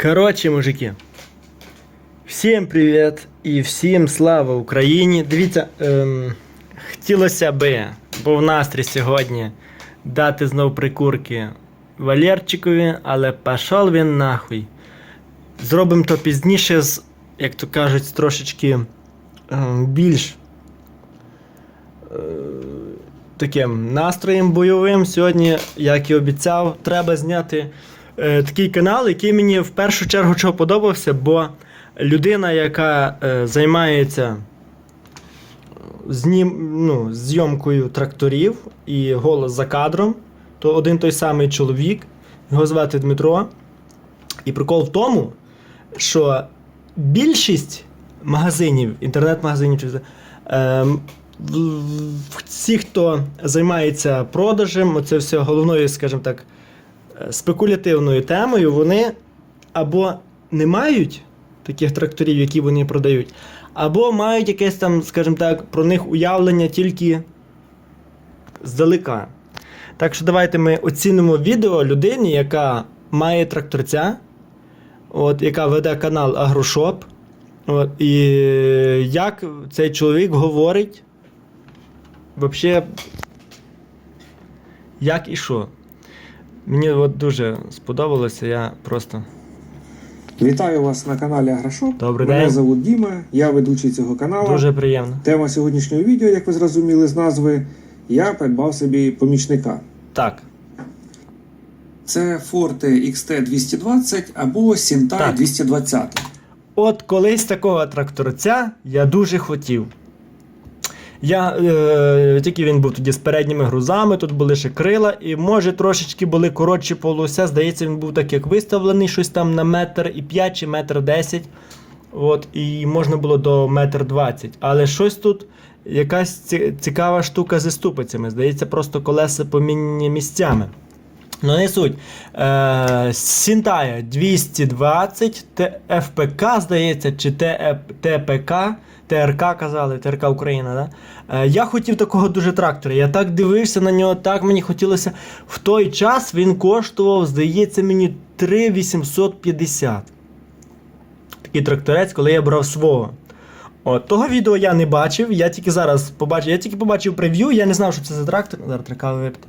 Коротше, мужики. Всім привіт і всім слава Україні. Дивіться, ем, хотілося би, бо в настрій сьогодні дати знов прикурки Валерчикові, але пішов він нахуй. Зробимо то пізніше з, як то кажуть, трошечки ем, більш е, таким настроєм бойовим. Сьогодні, як і обіцяв, треба зняти е, такий канал, який мені в першу чергу чого подобався, бо людина, яка е, займається знім, ну, зйомкою тракторів і голос за кадром, то один той самий чоловік, його звати Дмитро. І прикол в тому, що більшість магазинів, інтернет-магазинів, в- всі, хто займається продажем, оце все головною, скажімо так, е, спекулятивною темою, вони або не мають таких тракторів, які вони продають, або мають якесь там, скажімо так, про них уявлення тільки здалека. Так що давайте ми оцінимо відео людині, яка має тракторця, от, яка веде канал Агрошоп. От, і як цей чоловік говорить, взагалі, як і що. Мені от дуже сподобалося, я просто. Вітаю вас на каналі Агрошоп. Добрий Мене день. зовут Діма, я ведучий цього каналу. Дуже приємно. Тема сьогоднішнього відео, як ви зрозуміли з назви, я придбав собі помічника. Так, Це Forte XT220 або Sintai Так. 220. от колись такого тракторця я дуже хотів. Я, е, тільки він був тоді з передніми грузами, тут були ще крила, і може трошечки були коротші полося. Здається, він був так як виставлений, щось там на метр і 5 чи метр 10. От, і можна було до метр 20. Але щось тут, якась цікава штука зі ступицями. Здається, просто колеса помінені місцями. Ну, не суть. Е, Сінтая 220, ТФПК, здається, чи ТПК, ТРК казали, ТРК Україна, да? Е, я хотів такого дуже трактора. Я так дивився на нього, так мені хотілося. В той час він коштував, здається, мені 3850. Такий тракторець, коли я брав свого. От, того відео я не бачив, я тільки зараз побачив, я тільки побачив прев'ю, я не знав, що це за трактор. Зараз треба випити.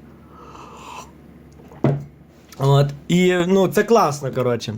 От, і ну, це класно, коротше.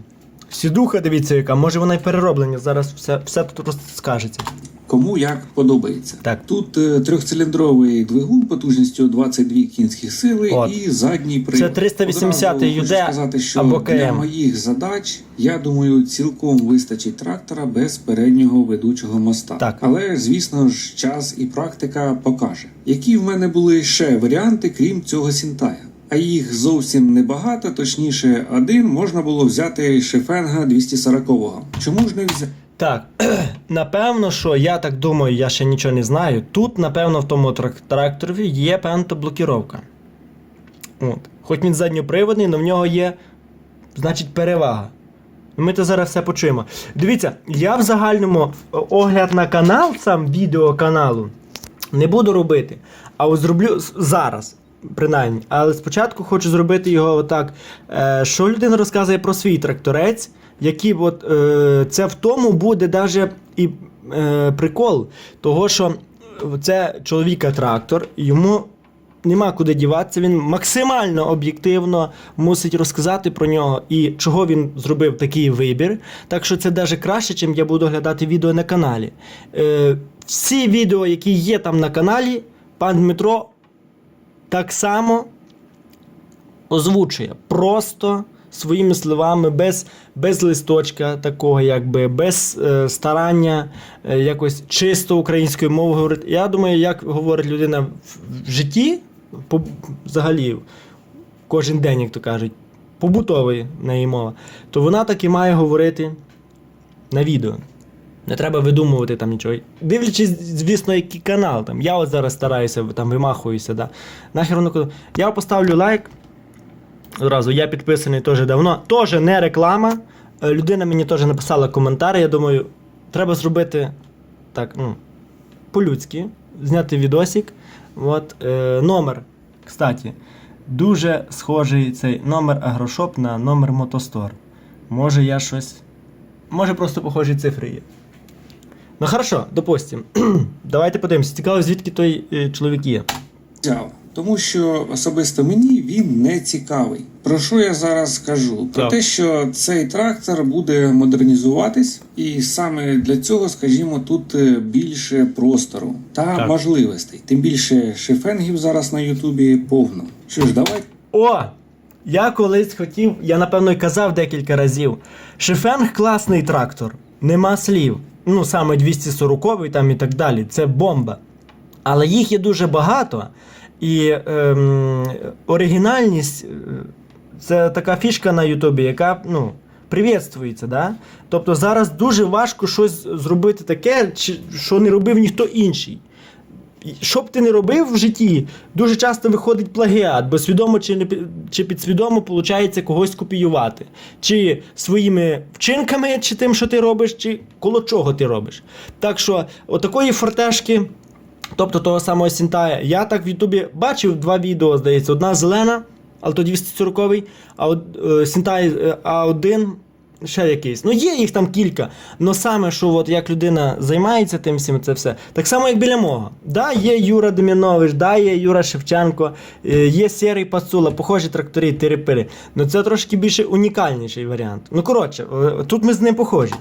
Сідуха, дивіться, яка, може вона й перероблення, зараз все, все тут розкажеться. Кому як подобається. Так. Тут е, трьохциліндровий двигун потужністю 22 кінських сили От. і задній привод. Це 380 Одразу хочу UD сказати, що або для моїх задач, я думаю, цілком вистачить трактора без переднього ведучого моста. Так. Але, звісно ж, час і практика покаже. Які в мене були ще варіанти, крім цього Сінтая? А їх зовсім небагато, точніше, один можна було взяти Шефенга 240-го. Чому ж не взяти? Так, напевно, що я так думаю, я ще нічого не знаю. Тут, напевно, в тому тракторі є певна блокіровка. От. Хоч він задньоприводний, але в нього є, значить, перевага. Ми то зараз все почуємо. Дивіться, я в загальному е, огляд на канал, сам відео каналу, не буду робити, а зроблю зараз. Принаймні, але спочатку хочу зробити його отак. Е, що людина розказує про свій тракторець, який от, е, це в тому буде даже і е, прикол, того що це чоловіка трактор, йому нема куди діватися. Він максимально об'єктивно мусить розказати про нього і чого він зробив такий вибір. Так що це навіть краще, чим я буду глядати відео на каналі. Е, всі відео, які є там на каналі, пан Дмитро так само озвучує. Просто своїми словами, без, без листочка такого, якби, без е, старання е, якось чисто українською мовою говорити. Я думаю, як говорить людина в, в житті, по, взагалі, кожен день, як то кажуть, побутовий неї мова, то вона так і має говорити на відео. Не треба видумувати там нічого. Дивлячись, звісно, який канал. Там. Я от зараз стараюся, там вимахуюся. Да. Нахер воно. Я поставлю лайк. Одразу я підписаний теж давно. Теж не реклама. Е, Людина мені теж написала коментар. Я думаю, треба зробити так, ну, по-людськи, зняти відосик. От, е, номер, кстати, дуже схожий цей номер Агрошоп на номер Мотостор. Може я щось. Може просто похожі цифри є. Ну хорошо, допустим. Давайте подивимося. Цікаво, звідки той е, чоловік є. взяв. Тому що особисто мені він не цікавий. Про що я зараз кажу? Про Так. те, що цей трактор буде модернізуватись, і саме для цього, скажімо, тут е, більше простору та Так. можливостей. Тим більше шифенгів зараз на Ютубі повно. Що ж, давай О! Я колись хотів, я напевно й казав декілька разів. Шифенг класний трактор, нема слів. Ну, саме 240 там і так далі. Це бомба. Але їх є дуже багато. І ем, оригінальність е, це така фішка на Ютубі, яка ну, привітствується. Да? Тобто зараз дуже важко щось зробити таке, що не робив ніхто інший. Що б ти не робив в житті, дуже часто виходить плагіат, бо свідомо чи, не, чи підсвідомо виходить когось копіювати. Чи своїми вчинками, чи тим, що ти робиш, чи коло чого ти робиш. Так що, отакої фортешки, тобто того самого Сінтая, я так в Ютубі бачив два відео, здається, одна зелена, то 240-й, а е, Сінтай е, А1 ще якийсь. Ну, є їх там кілька. Но саме, що от як людина займається тим всім, це все. Так само, як біля мого. Да, є Юра Демінович, да, є Юра Шевченко, е, є Сірий Пацула, похожі трактори, тири-пири. Ну це трошки більше унікальніший варіант. Ну, коротше, тут ми з ним похожі.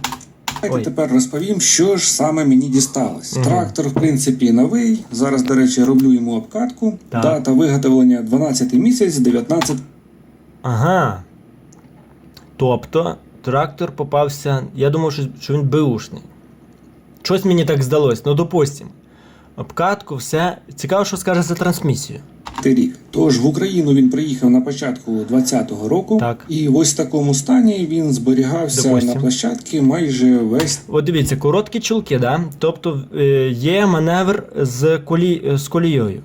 Давайте Ой. тепер розповім, що ж саме мені дісталось. Мгм. Трактор, в принципі, новий. Зараз, до речі, роблю йому обкатку. Так. Дата виготовлення 12 місяць, 19 Ага. Тобто, трактор попався. Я думав, що, що він беушний. Щось мені так здалось. Ну, допустим. Обкатку, все. Цікаво, що скаже за трансмісію. Рік. Тож в Україну він приїхав на початку 20-го року, Так. і ось в такому стані він зберігався Допустим. на площадці майже весь От дивіться, короткі чулки, да? тобто е, є маневр з, колі, е, з колією.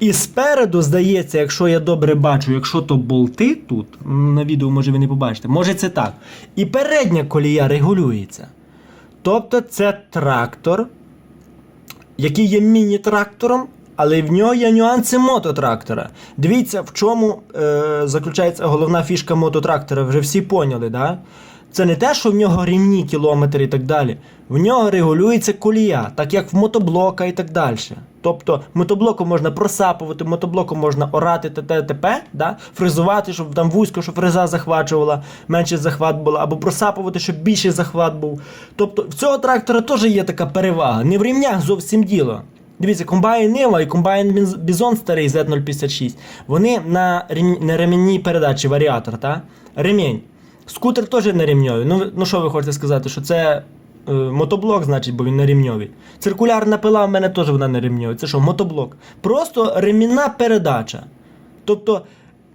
І спереду, здається, якщо я добре бачу, якщо то болти тут, на відео може ви не побачите, може це так. І передня колія регулюється. Тобто це трактор, який є міні-трактором, але в нього є нюанси мототрактора. Дивіться, в чому е, заключається головна фішка мототрактора, вже всі поняли, да? Це не те, що в нього рівні кілометри і так далі. В нього регулюється колія, так як в мотоблока і так далі. Тобто мотоблоком можна просапувати, мотоблоком можна орати т.т. т.п., да? фрезувати, щоб там вузько, щоб фреза захвачувала, менше захват було, або просапувати, щоб більший захват був. Тобто в цього трактора теж є така перевага. Не в рівнях зовсім діло. Дивіться, комбайн Нива і комбайн Бізон старий Z056, вони на, на ремінній передачі варіатор, та? ремінь. Скутер теж на рівньові. Ну, ну що ви хочете сказати, що це е, мотоблок, значить, бо він на рівньові. Циркулярна пила в мене теж вона на рівньові. Це що, мотоблок? Просто ремінна передача. Тобто,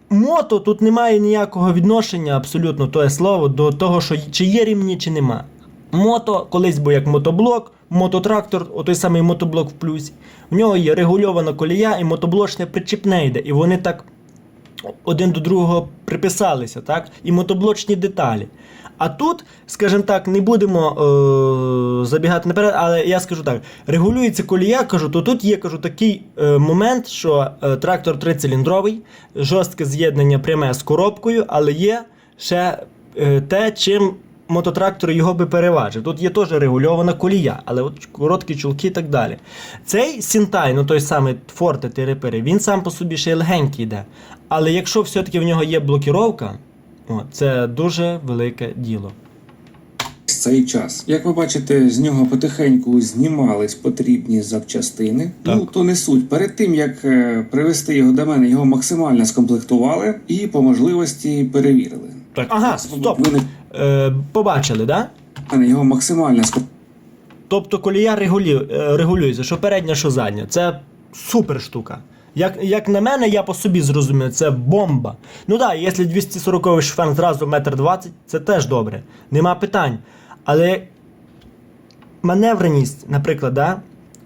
мото тут немає ніякого відношення, абсолютно тоє слово, до того, що чи є рівні, чи нема. Мото колись був як мотоблок, мототрактор, отой самий мотоблок в плюсі. В нього є регульована колія і мотоблочне причіпне йде. І вони так один до другого приписалися, так? І мотоблочні деталі. А тут, скажімо так, не будемо е- забігати наперед, але я скажу так: регулюється колія, кажу, то тут є кажу, такий е- момент, що е, трактор трициліндровий, жорстке з'єднання пряме з коробкою, але є ще е, те, чим мототрактор його би переважив. Тут є теж регульована колія, але от короткі чулки і так далі. Цей Сінтай, ну той самий Форте Терепери, він сам по собі ще й легенький йде. Але якщо все-таки в нього є блокіровка, о, це дуже велике діло. цей час. Як ви бачите, з нього потихеньку знімались потрібні запчастини. Так. Ну то не суть. Перед тим як е, привезти його до мене, його максимально скомплектували і по можливості перевірили. Так. Ага, стоп. Ви Е, побачили, да? мене його максимально ском- Тобто колія регулю... е, регулюється, що передня, що задня. Це супер штука. Як, як на мене, я по собі зрозумів, це бомба. Ну так, да, якщо 240 шфен зразу 1,20 м, це теж добре. Нема питань. Але маневреність, наприклад, да?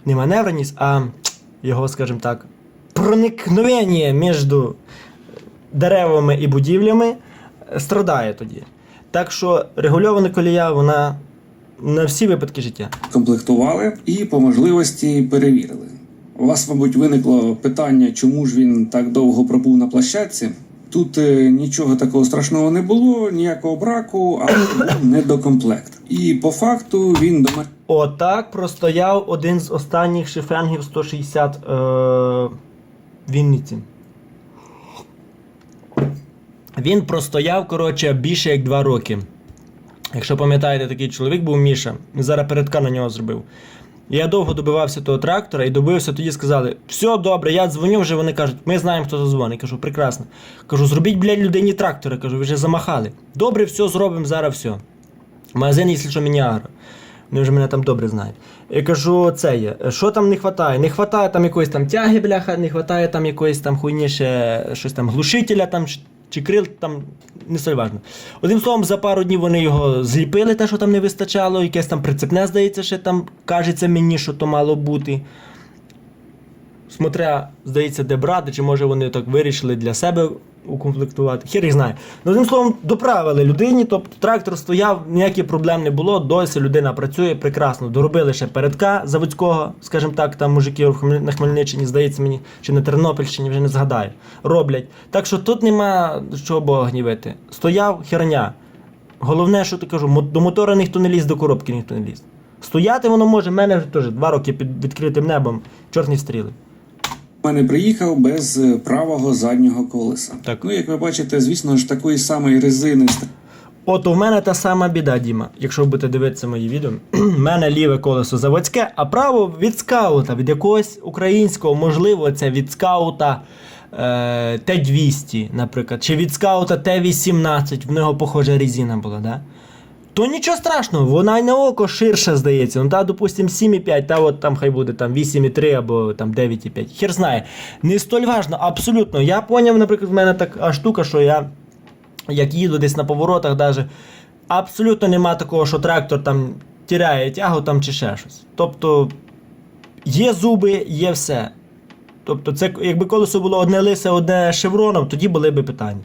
не маневреність, а його, скажімо так, проникновення між деревами і будівлями страдає тоді. Так що регульована колія, вона на всі випадки життя. комплектували і по можливості перевірили. У вас, мабуть, виникло питання, чому ж він так довго пробув на площадці. Тут е, нічого такого страшного не було, ніякого браку, але недокомплект. І по факту він до мене Отак простояв один з останніх шифенгів 160 е, Вінниці. Він простояв, коротше, більше як 2 роки. Якщо пам'ятаєте, такий чоловік був Міша, зараз передка на нього зробив. Я довго добивався того трактора і добився, тоді сказали: все добре, я дзвоню вже. Вони кажуть, ми знаємо, хто дзвонить. Кажу, прекрасно. Кажу, зробіть, блядь, людині трактора. Кажу, ви вже замахали. Добре, все зробимо, зараз все. Магазин, якщо що, Мініагро. Вони вже мене там добре знають. Я кажу, це є. Що там не вистачає? Не вистачає там якоїсь там тяги, бляха, не вистачає там якоїсь там хуйні ще щось там глушителя там чи- крил там, не столь важно. Одним словом, за пару днів вони його зліпили, те, що там не вистачало, якесь там прицепне, здається, ще там кажеться мені, що то мало бути. Смотря, здається, де брати, чи може вони так вирішили для себе укомплектувати. Хер їх знає. Ну, одним словом, доправили людині, тобто трактор стояв, ніяких проблем не було, досі людина працює прекрасно. Доробили ще передка заводського, скажімо так, там мужиків на Хмельниччині, здається мені, чи на Тернопільщині, вже не згадаю. Роблять. Так що тут нема чого Бога гнівити. Стояв херня. Головне, що ти кажу, до мотора ніхто не ліз, до коробки ніхто не ліз. Стояти воно може, в мене вже теж два роки під відкритим небом, чорні стріли. Мене приїхав без е, правого заднього колеса. Так. Ну, як ви бачите, звісно ж, такої самої резини От у мене та сама біда, Діма. Якщо ви будете дивитися мої відео, в мене ліве колесо заводське, а право від скаута, від якогось українського, можливо, це від скаута е, Т-200, наприклад, чи від скаута Т-18, в нього похожа резина була, да? То нічого страшного, вона й на око ширша здається. Ну та, допустим, 7,5, та от там хай буде там 8,3 або там 9,5. Хер знає. Не столь важно, абсолютно. Я поняв, наприклад, в мене така штука, що я як їду десь на поворотах, даже, абсолютно нема такого, що трактор там тіряє тягу там чи ще щось. Тобто є зуби, є все. Тобто, це якби колесо було одне лисе, одне шевроном, тоді були би питання.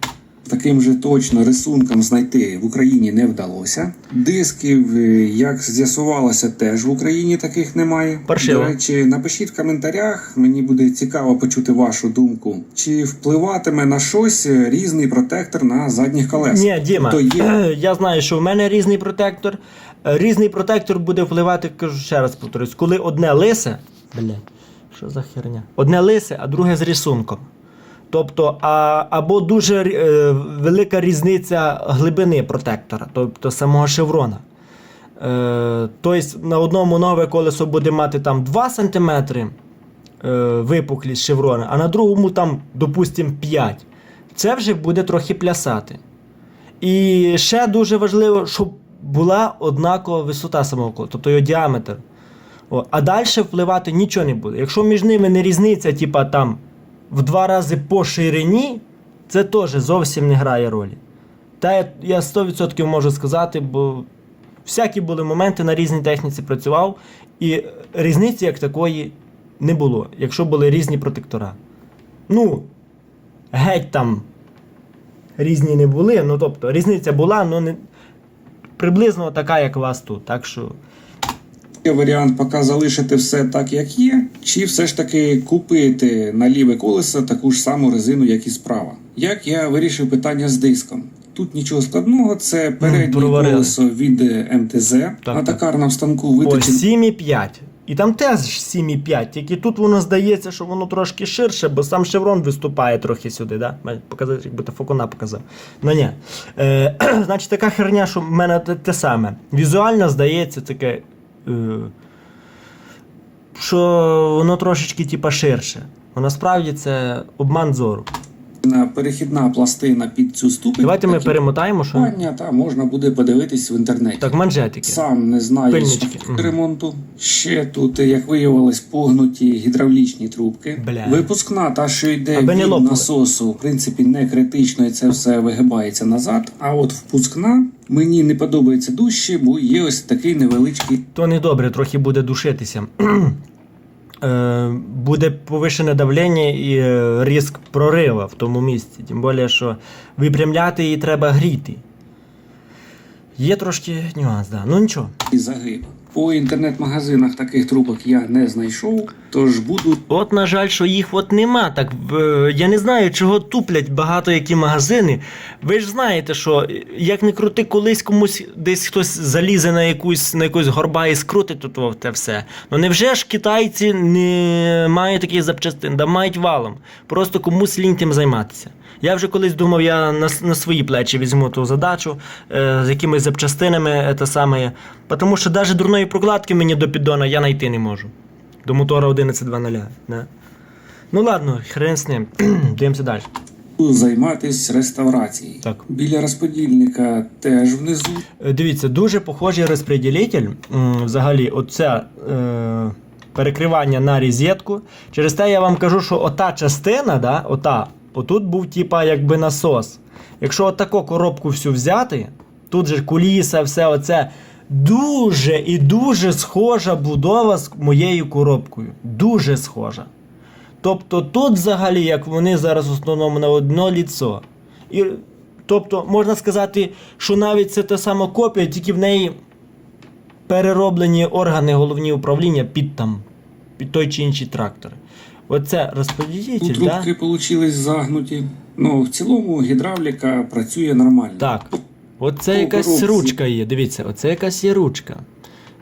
Таким же точно рисунком знайти в Україні не вдалося. Дисків, е, як з'ясувалося, теж в Україні таких немає. Паршиво. До речі, напишіть в коментарях, мені буде цікаво почути вашу думку. Чи впливатиме на щось різний протектор на задніх колесах? Ні, Діма, То є я знаю, що в мене різний протектор. Е, Різний протектор буде впливати, кажу ще раз повторюсь, коли одне лисе. Блядь, що за херня? Одне лисе, а друге з рисунком. Тобто, а, або дуже е, велика різниця глибини протектора, тобто самого шеврона. Е, тобто на одному нове колесо буде мати там 2 см е, випуклість шеврона, а на другому там, допустимо, 5. Це вже буде трохи плясати. І ще дуже важливо, щоб була однакова висота самого колеса, тобто його діаметр. О, а далі впливати нічого не буде. Якщо між ними не різниця, типа там в два рази по ширині, це теж зовсім не грає ролі. Та я, я 100% можу сказати, бо всякі були моменти на різній техніці працював, і різниці як такої не було, якщо були різні протектора. Ну, геть там різні не були. Ну, тобто, різниця була, але не приблизно така, як у вас тут. Так що. Є варіант поки залишити все так, як є, чи все ж таки купити на ліве колесо таку ж саму резину, як і справа. Як я вирішив питання з диском? Тут нічого складного, це переднє проварили. колесо від е, МТЗ. на так. токарному станку По виточено 7,5. І там теж 7,5, тільки тут воно здається, що воно трошки ширше, бо сам шеврон виступає трохи сюди, да? Показати, якби то фокуна показав. Ну ні. Е, значить, така херня, що в мене те, те саме. Візуально здається таке, що воно трошечки типа ширше. А насправді це обман зору. перехідна пластина під цю ступень. Давайте ми перемотаємо, що. пакування, та можна буде подивитись в інтернеті. Так, манжетики. Сам не знаю Пильнички. ремонту. Ще тут, як виявилось, погнуті гідравлічні трубки. Бля. Випускна, та що йде від насосу, в принципі, не критично, і це все вигибається назад. А от впускна мені не подобається душі, бо є ось такий невеличкий то недобре, трохи буде душитися. Е, Буде повишене давлення і е, ризик прорива в тому місці. Тим більше, що випрямляти її треба гріти. Є трошки нюанс, да. Ну нічого. загиб. По інтернет-магазинах таких трубок я не знайшов, тож буду От, на жаль, що їх от нема. Так в- я не знаю, чого туплять багато які магазини. Ви ж знаєте, що е, як не крути, колись комусь десь хтось залізе на якусь на якусь горба і скрутить тут те все. Ну невже ж китайці не мають таких запчастин, да мають валом. Просто комусь лінь тим займатися. Я вже колись думав, я на, на свої плечі візьму ту задачу е, з якимись запчастинами, е, те саме. Тому що навіть дурної прокладки мені до піддона я знайти не можу. До мотора 11.2.0. Да? Ну ладно, хрен з ним. Дивимося далі. займатися реставрацією. Так. Біля розподільника теж внизу Е, Дивіться, дуже похожий розподілитель. Взагалі, оце е, перекривання на розетку. Через те я вам кажу, що ота частина, да, ота, отут був типа якби насос. Якщо отаку коробку всю взяти, тут же куліса, все оце. Дуже і дуже схожа будова з моєю коробкою. Дуже схожа. Тобто тут взагалі, як вони зараз в основному на одно ліцо. І, тобто, можна сказати, що навіть це та сама копія, тільки в неї перероблені органи головні управління під там, під той чи інший трактор. Оце розподілитель, трубки да? получились загнуті. Ну, в цілому гідравліка працює нормально. Так. Оце якась ручка є. Дивіться, оце якась є ручка.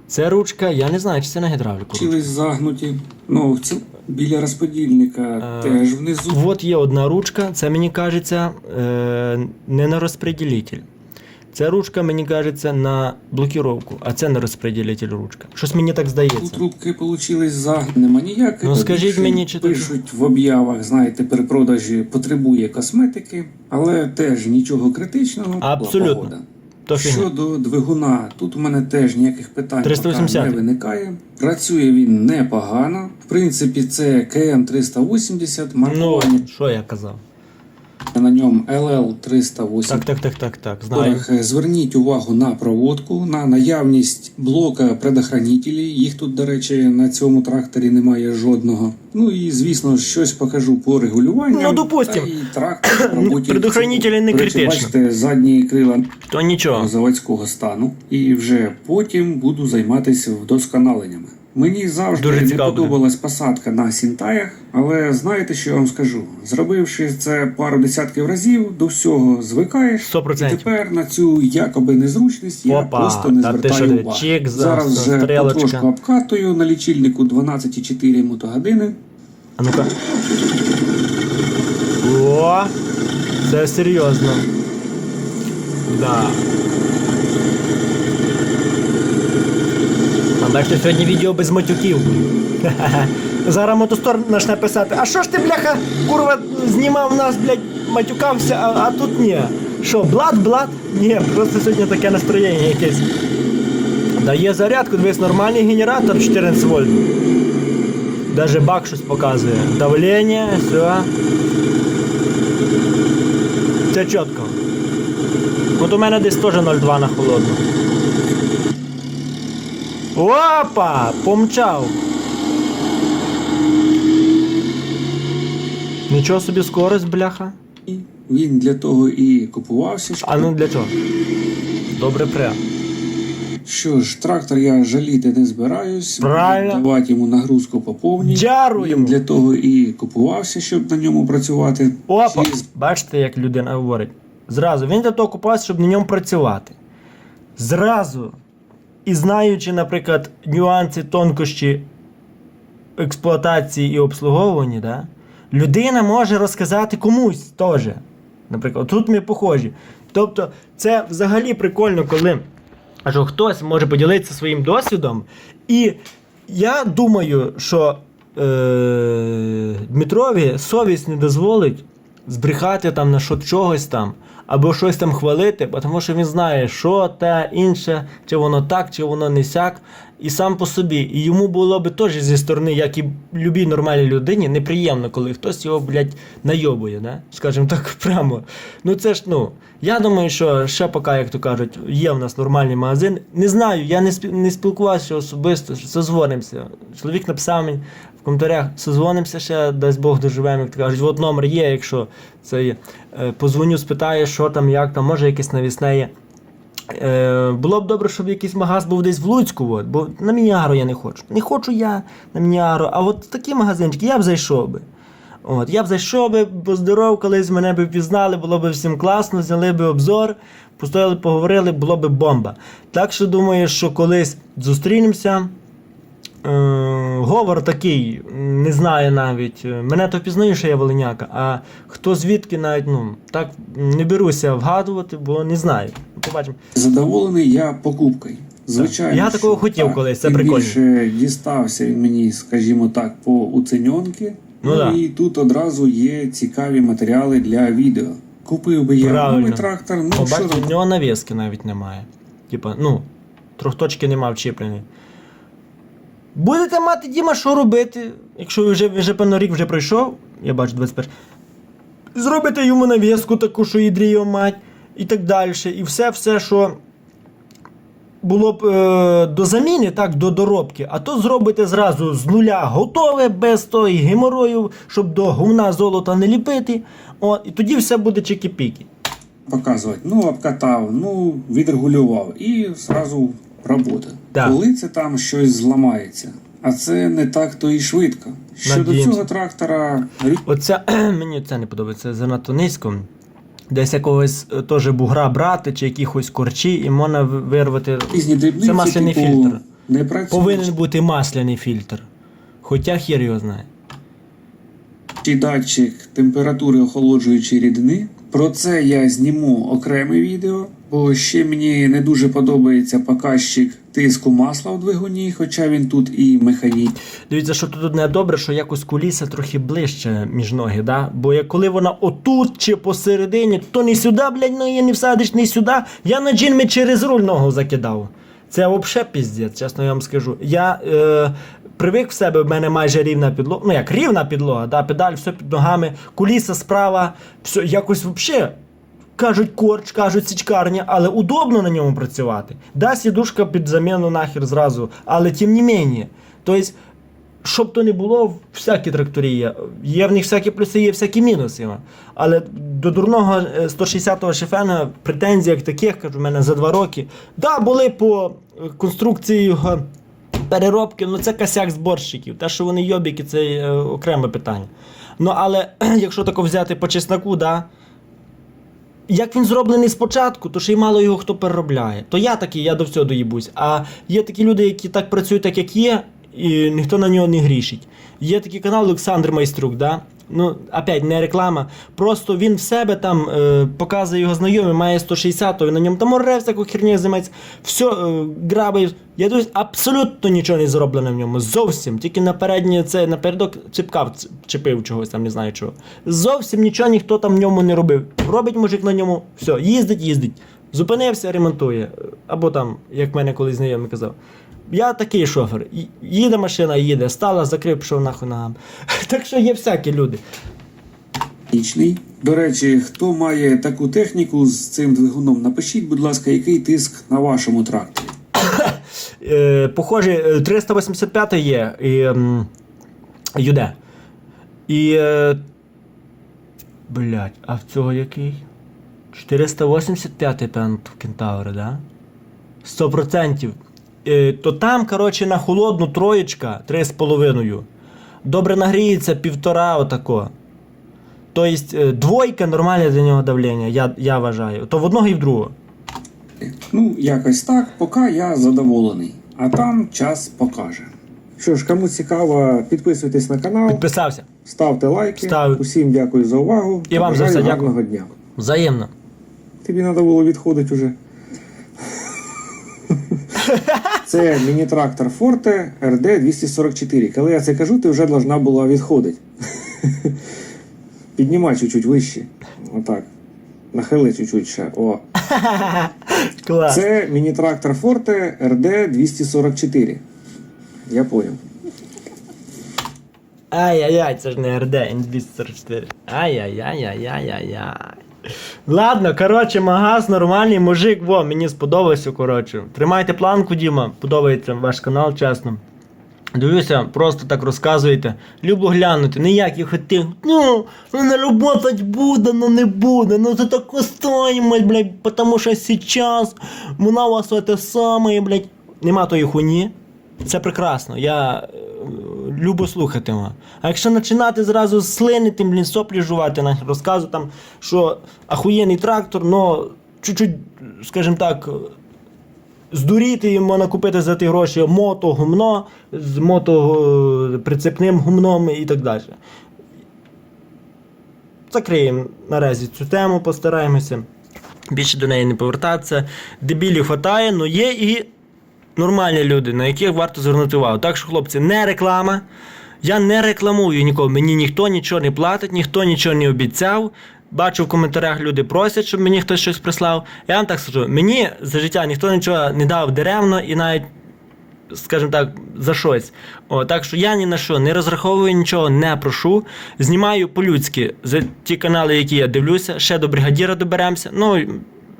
Це ручка, я не знаю, чи це на гідравліку. Чились загнуті. Ну, ці, біля розподільника Е, теж внизу. От є одна ручка, це мені кажеться е, не на розподілитель. Ця ручка, мені кажеться, на блокіровку, а це на розподілитель ручка. Щось мені так Тут здається. трубки получились загнені. Нема ніяких. Ну, скажіть мені, чи тут- пишуть в об'явах, знаєте, при продажі потребує косметики, але теж нічого критичного. Абсолютно. погода. То. Щодо двигуна, тут у мене теж ніяких питань 380. не виникає. Працює він непогано. В принципі, це КМ 380, Ну, маркування що я казав? На ньому LL 380. Так, так, так, так, так. Знаю. Е, Зверніть увагу на проводку, на наявність блока предохранителів. Їх тут, до речі, на цьому тракторі немає жодного. Ну і звісно, щось покажу по регулюванню. Ну, допустим. Та і трактор. Предохранителі не критично. Бачите, задні крила То нічого. заводського стану, і вже потім буду займатися вдосконаленнями. Мені завжди Дуже не подобалась посадка на сінтаях, але знаєте, що я вам скажу? Зробивши це пару десятків разів, до всього звикаєш. Сто процентів. І тепер на цю якоби незручність я Опа, просто не звертаю що, уваги. чик за- Зараз за вже потрошку обкатую на лічильнику 12,4 мотогодини. А ну-ка. О, це серйозно. Да. А бачите, сьогодні відео без матюків. Зараз мотостор почне писати. А що ж ти, бляха, курва, знімав нас, блядь, матюкався, а, а тут ні. Що, блат, блат? Ні, просто сьогодні таке настроєння якесь. Дає зарядку, дивись, нормальний генератор 14 вольт. Даже бак щось показує. Давлення, все. Це чітко. От у мене десь теж 0,2 на холодну. Опа! Помчав. Нічого собі скорость, бляха. Він для того і купувався. щоб- А ну для чого? Добре пре. Що ж, трактор я жаліти не збираюсь. Правильно. Давати йому нагрузку по повній. Він для того і купувався, щоб на ньому працювати. Опа! Через Бачите, як людина говорить. Зразу. Він для того купувався, щоб на ньому працювати. Зразу. І знаючи, наприклад, нюанси, тонкощі експлуатації і обслуговування, да, людина може розказати комусь теж. Наприклад, тут ми похожі. Тобто, це взагалі прикольно, коли що хтось може поділитися своїм досвідом. І я думаю, що е, Дмитрові совість не дозволить збрехати там на що чогось там, або щось там хвалити, тому що він знає, що те інше, чи воно так, чи воно не сяк, і сам по собі. І йому було би теж зі сторони, як і любій нормальній людині, неприємно, коли хтось його, блядь, найобує, да? скажімо так, прямо. Ну це ж, ну, я думаю, що ще поки, як то кажуть, є в нас нормальний магазин. Не знаю, я не, спілкувався особисто, созвонимося. Чоловік написав мені коментарях, созвонимося ще, дасть Бог доживемо, як кажуть, от номер є, якщо це є. Е, Позвоню, спитаю, що там, як там, може якесь навісне є. Е, було б добре, щоб якийсь магаз був десь в Луцьку, от, бо на Мініару я не хочу. Не хочу я на Мініару, а от такі магазинчики я б зайшов би. От, я б зайшов би, бо здоров, колись мене б впізнали, було б всім класно, зняли б обзор, постояли, поговорили, було б бомба. Так що думаю, що колись зустрінемося. Е, говор такий, не знаю навіть. е, Мене то впізнаю, що я волиняка, а хто звідки навіть ну, так не беруся вгадувати, бо не знаю. Побачимо. Задоволений я покупкою. Звичайно, Я такого що хотів так, колись, це прикольно. більше дістався він мені, скажімо так, по уценьонки. Ну Ну, да. і тут одразу є цікаві матеріали для відео. Купив би я новий трактор, ну що в нього навіски навіть немає. Типа, ну, трьохточки нема вчіплений. Будете мати Діма, що робити, якщо вже, вже певно рік вже пройшов, я бачу 21. Зробите йому навіску таку, що їдрі його мать, і так далі. І все, все, що було б е, до заміни, так, до доробки, а то зробите зразу з нуля готове, без того геморою, щоб до гумна золота не ліпити. От, і тоді все буде чики-піки. показувати. Ну, обкатав, ну, відрегулював і зразу робота. Так. Коли це там щось зламається. А це не так то і швидко. Щодо цього трактора Оце мені це не подобається занадто низько. Десь якогось е, теж бугра брати чи якихось корчі, і можна вирвати. різні дрібниці, Це масляний типу, фільтр. не. Повинен бути масляний фільтр. Хоча хір його знає. Чи датчик температури охолоджуючої рідини. Про це я зніму окреме відео, бо ще мені не дуже подобається показчик тиску масла у двигуні, хоча він тут і механічний. Дивіться, що тут одне добре, що якось куліса трохи ближче між ноги, да? Бо як коли вона отут чи посередині, то не сюди, блядь, ноги не всадиш, не сюди. Я на джинмі через руль ногу закидав. Це взагалі піздець, чесно я вам скажу. Я е, привик в себе, в мене майже рівна підлога. Ну як рівна підлога, да, педаль, все під ногами, куліса справа, все якось взагалі. Кажуть корч, кажуть січкарня, але удобно на ньому працювати. Да, сідушка під заміну нахер зразу, але тим не менше. Тобто, щоб то не було, всякі тракторі є. Є в них всякі плюси, є всякі мінуси. Але до дурного е, 160-го шифена претензій як таких, кажу, в мене за два роки. Да, були по е, конструкції переробки, ну це косяк зборщиків. Те, що вони йобіки, це е, окреме питання. Ну, але якщо тако взяти по чесноку, да, як він зроблений спочатку, то ще й мало його хто переробляє. То я такий, я до всього доїбусь. А є такі люди, які так працюють, так як є, і ніхто на нього не грішить. Є такий канал Олександр Майструк, да? Ну, опять, не реклама. Просто він в себе там е, показує його знайомий, має 160 він на ньому там оре всяку херню займається, все е, грабить. Я думаю, абсолютно нічого не зроблено в ньому. Зовсім. Тільки на переднє це напередок чіпкав, ц- чіпив чогось там, не знаю чого. Зовсім нічого ніхто там в ньому не робив. Робить мужик на ньому, все, їздить, їздить. Зупинився, ремонтує. Або там, як мене колись знайомий казав. Я такий шофер. Їде машина, їде, стала, закрив, пішов нахуй ногам. Так що є всякі люди. До речі, хто має таку техніку з цим двигуном, напишіть, будь ласка, який тиск на вашому тракторі. Е, похоже, е, 385 є і, Юде. І. Е, блять, а в цього який? 485 певно, в Кентаври, да? 100%. Е, то там, коротше, на холодну троєчка 3,5. Добре нагріється півтора отако. Тобто е, двойка нормальне для нього давлення, я, я вважаю. То в одного і в другого. Ну, якось так, поки я задоволений. А там час покаже. Що ж, кому цікаво, підписуйтесь на канал, Підписався. ставте лайки. Ставлю. Усім дякую за увагу. І вам за все дякую. гарного дня. Взаємно. Тобі треба було відходити уже. Це міні-трактор Forte RD 244. Коли я це кажу, ти вже должна була відходити. Піднімай чуть-чуть вище. Отак. Нахили чуть-чуть ще. О. Клас. Це міні-трактор Forte RD 244. Я понял. Ай-яй-яй, це ж не РД, N244. Ай-яй-яй-яй-яй-яй. Ладно, коротше, магаз нормальний мужик, во, мені сподобався, коротше. Тримайте планку, Діма, подобається ваш канал, чесно. Дивлюся, просто так розказуєте. Люблю глянути, ніяких хотів. Ну, ну не роботать буде, ну не буде. Ну це так стоїмо, блядь, тому що зараз вона у вас те саме, блядь. Нема тої хуйні. Це прекрасно. Я е, люблю слухати вас. А якщо починати зразу слинити, блін, соплі жувати, на розказу там, що ахуєнний трактор, ну, чуть-чуть, скажімо так, здуріти і можна купити за ті гроші мото гумно з мото е, прицепним гумном і так далі. Закриємо наразі цю тему, постараємося більше до неї не повертатися. Дебілів хватає, але є і нормальні люди, на яких варто звернути увагу. Так що, хлопці, не реклама. Я не рекламую нікого. Мені ніхто нічого не платить, ніхто нічого не обіцяв. Бачу в коментарях люди просять, щоб мені хтось щось прислав. Я вам так скажу, мені за життя ніхто нічого не дав деревно і навіть, скажімо так, за щось. О, так що я ні на що не розраховую нічого, не прошу. Знімаю по-людськи за ті канали, які я дивлюся. Ще до бригадіра доберемося. Ну,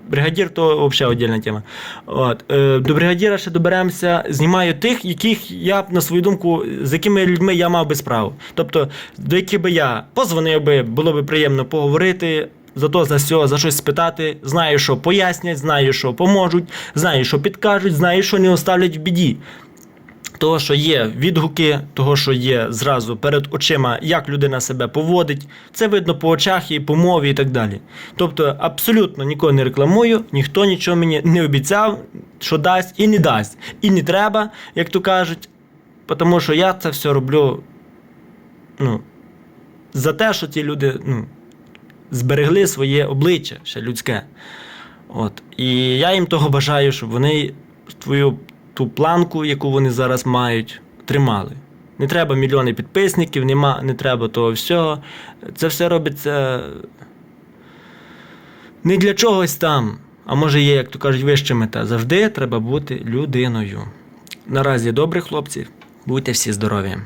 бригадір то взагалі віддільна тема. От, е, до бригадіра ще доберемося. Знімаю тих, яких я, на свою думку, з якими людьми я мав би справу. Тобто, до яких би я позвонив би, було би приємно поговорити. За то, за все, за щось спитати, знаю, що пояснять, знаю, що поможуть, знаю, що підкажуть, знаю, що не оставлять в біді. Того, що є відгуки, того, що є зразу перед очима, як людина себе поводить, це видно по очах і по мові і так далі. Тобто, абсолютно нікого не рекламую, ніхто нічого мені не обіцяв, що дасть і не дасть. І не треба, як то кажуть, тому що я це все роблю ну, за те, що ті люди ну, зберегли своє обличчя ще людське. От. І я їм того бажаю, щоб вони твою ту планку, яку вони зараз мають, тримали. Не треба мільйони підписників, нема, не треба того всього. Це все робиться не для чогось там. А може є, як то кажуть, вища мета. Завжди треба бути людиною. Наразі добрих хлопці, будьте всі здорові.